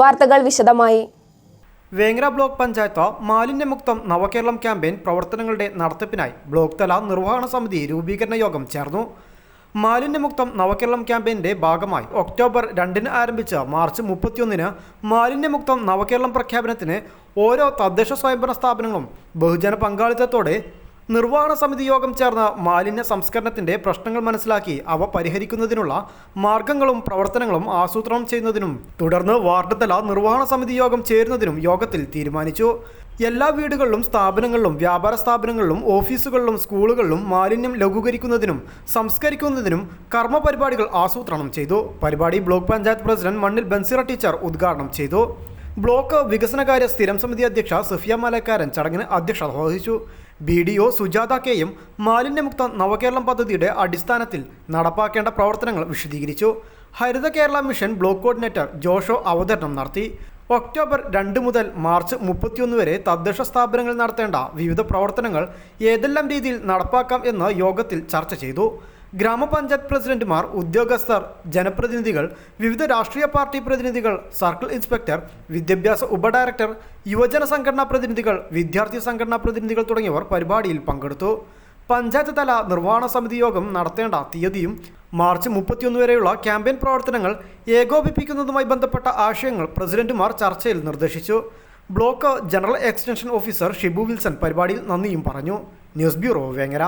വാർത്തകൾ വിശദമായി. വേങ്ങര ബ്ലോക്ക് പഞ്ചായത്ത് മാലിന്യമുക്തം നവകേരളം ക്യാമ്പയിൻ പ്രവർത്തനങ്ങളുടെ നടത്തിപ്പിനായി ബ്ലോക്ക് തല നിർവഹണ സമിതി രൂപീകരണ യോഗം ചേർന്നു. മാലിന്യമുക്തം നവകേരളം ക്യാമ്പയിന്റെ ഭാഗമായി ഒക്ടോബർ രണ്ടിന് ആരംഭിച്ച മാർച്ച് മുപ്പത്തിയൊന്നിന് മാലിന്യമുക്തം നവകേരളം പ്രഖ്യാപനത്തിന് ഓരോ തദ്ദേശ സ്വയംഭരണ സ്ഥാപനങ്ങളും ബഹുജന പങ്കാളിത്തത്തോടെ നിർവഹണ സമിതി യോഗം ചേർന്ന് മാലിന്യ സംസ്കരണത്തിന്റെ പ്രശ്നങ്ങൾ മനസ്സിലാക്കി അവ പരിഹരിക്കുന്നതിനുള്ള മാർഗങ്ങളും പ്രവർത്തനങ്ങളും ആസൂത്രണം ചെയ്യുന്നതിനും തുടർന്ന് വാർഡ് തല നിർവഹണ സമിതി യോഗം ചേരുന്നതിനും യോഗത്തിൽ തീരുമാനിച്ചു. എല്ലാ വീടുകളിലും സ്ഥാപനങ്ങളിലും വ്യാപാര സ്ഥാപനങ്ങളിലും ഓഫീസുകളിലും സ്കൂളുകളിലും മാലിന്യം ലഘൂകരിക്കുന്നതിനും സംസ്കരിക്കുന്നതിനും കർമ്മ പരിപാടികൾ ആസൂത്രണം ചെയ്തു. പരിപാടി ബ്ലോക്ക് പഞ്ചായത്ത് പ്രസിഡന്റ് മണ്ണിൽ ബൻസിറ ടീച്ചർ ഉദ്ഘാടനം ചെയ്തു. ബ്ലോക്ക് വികസനകാര്യ സ്ഥിരം സമിതി അധ്യക്ഷ സഫിയ മലക്കാരൻ ചടങ്ങിന് അധ്യക്ഷത വഹിച്ചു. ബി ഡി ഒ സുജാത കെയും മാലിന്യമുക്ത നവകേരളം പദ്ധതിയുടെ അടിസ്ഥാനത്തിൽ നടപ്പാക്കേണ്ട പ്രവർത്തനങ്ങൾ വിശദീകരിച്ചു. Haritha Kerala mission block coordinator Josho അവതരണം നടത്തി. ഒക്ടോബർ രണ്ട് മുതൽ മാർച്ച് മുപ്പത്തിയൊന്ന് വരെ തദ്ദേശ സ്ഥാപനങ്ങളിൽ നടത്തേണ്ട വിവിധ പ്രവർത്തനങ്ങൾ ഏതെല്ലാം രീതിയിൽ നടപ്പാക്കാം എന്ന് യോഗത്തിൽ ചർച്ച ചെയ്തു. ഗ്രാമപഞ്ചായത്ത് പ്രസിഡന്റുമാർ ഉദ്യോഗസ്ഥർ ജനപ്രതിനിധികൾ വിവിധ രാഷ്ട്രീയ പാർട്ടി പ്രതിനിധികൾ സർക്കിൾ ഇൻസ്പെക്ടർ വിദ്യാഭ്യാസ ഉപഡയറക്ടർ യുവജന സംഘടനാ പ്രതിനിധികൾ വിദ്യാർത്ഥി സംഘടനാ പ്രതിനിധികൾ തുടങ്ങിയവർ പരിപാടിയിൽ പങ്കെടുത്തു. പഞ്ചായത്ത് തല നിർവഹണ സമിതി യോഗം നടത്തേണ്ട തീയതിയും മാർച്ച് മുപ്പത്തിയൊന്ന് വരെയുള്ള ക്യാമ്പയിൻ പ്രവർത്തനങ്ങൾ ഏകോപിപ്പിക്കുന്നതുമായി ബന്ധപ്പെട്ട ആശയങ്ങൾ പ്രസിഡന്റുമാർ ചർച്ചയിൽ നിർദ്ദേശിച്ചു. Block general extension officer Shibu Wilson പരിപാടിയിൽ നന്ദിയും പറഞ്ഞു. News bureau Vengara.